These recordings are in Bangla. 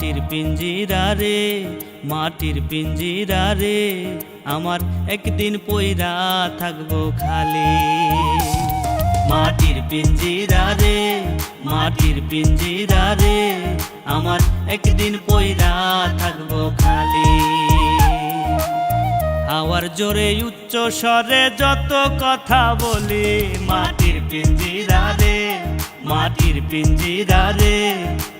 পিঞ্জিরা রে, মাটির পিঞ্জিরা রে, আমার একদিন পইরা থাকব খালি। মাটির পিঞ্জিরা রে, মাটির পিঞ্জিরা রে, আমার একদিন পইরা থাকব খালি। হাওয়ার জোরে উচ্চ স্বরে যত কথা বলি, মাটির পিঞ্জিরা রে, মাটির পিঞ্জিরা রে,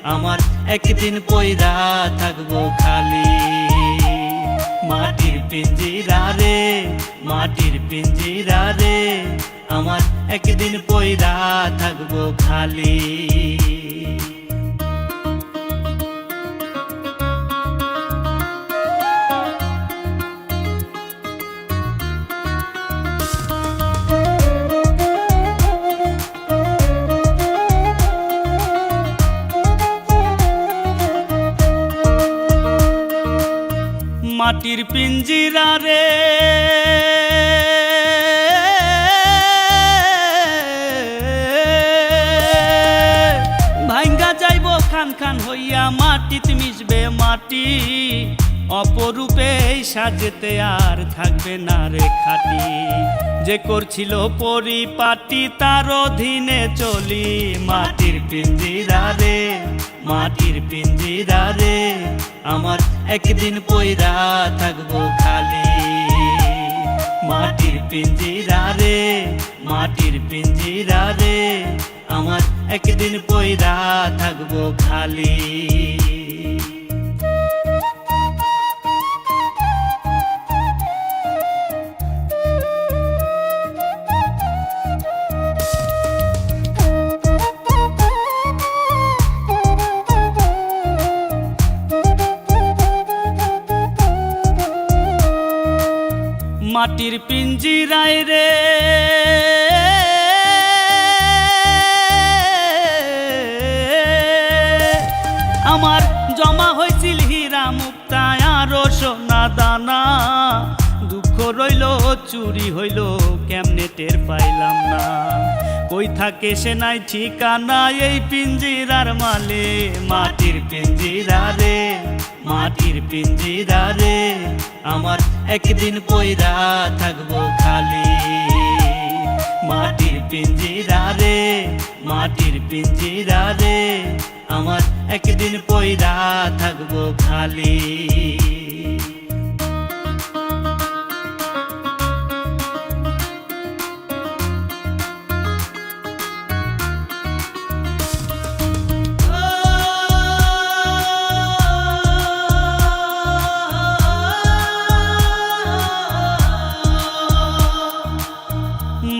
আমার একদিন পয়রা থাকব খালি। মাটির পিঞ্জিরা রে, মাটির পিঞ্জিরা রে, আমার একদিন পয়রা থাকব খালি। মাটির পিঞ্জিরা রে। ভাঙ্গা যাইব খান খান হইয়া মাটিত মিশবে মাটি। অপরূপে সাজেতে আর থাকবে না রে খাটি। যে করছিল পরিপাটি তার অধীনে চলি। মাটির পিঞ্জিরা রে, মাটির পিঞ্জিরা রে, আমার একদিন পয়রা থাকব খালি। মাটির পিঞ্জিরা রে, মাটির পিঞ্জিরা রে, আমার একদিন পয়রা থাকব খালি। মাটির পিঞ্জিরায় রে। আমার জমা হয়েছিল হীরা মুক্তা আরও সোনা দানা। দুঃখ রইল, চুরি হইল, কেমনে টের পাইলাম না। কই থাকে সে নাই ঠিকানা এই পিঞ্জিরার মালে। মাটির পিঞ্জিরা রে, মাটির পিঞ্জিরা রে, আমার একদিন পয়রা থাকব খালি। মাটির পিঞ্জিরা রে, মাটির পিঞ্জিরা রে, আমার একদিন পয়রা থাকব খালি।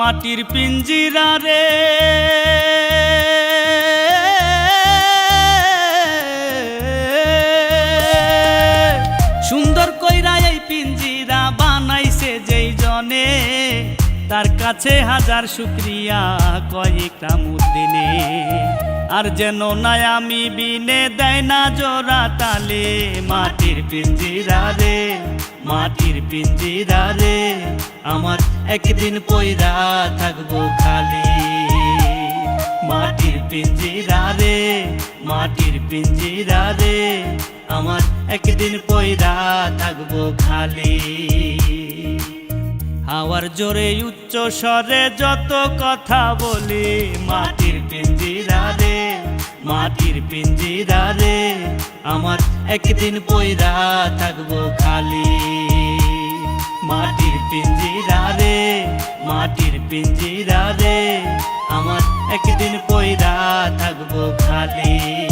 মাটির পিঞ্জিরা রে। সুন্দর কইরা এই পিঞ্জিরা বানাইছে যেই জনে। তার কাছে হাজার শুক্রিয়া কয়েকটা মুদিনে আর যেন নাই আমি বিনে দেয় না জোড়া তালে। মাটির পিঞ্জিরা রে, মাটির পিঞ্জিরা রে, আমার একদিন পয়রা থাকব খালি। মাটির পিঞ্জিরা রে, মাটির পিঞ্জিরা রে, আমার একদিন পয়রা থাকব খালি। হাওয়ার জোরে উচ্চ স্বরে যত কথা বলি, মাটির পিঞ্জিরা রে, মাটির পিঞ্জিরা রে, আমার একদিন পয়রা থাকব খালি। মাটির পিঞ্জিরা রে মাটির পিঞ্জিরা রে। আমার একদিন পয়রা থাকব খালি।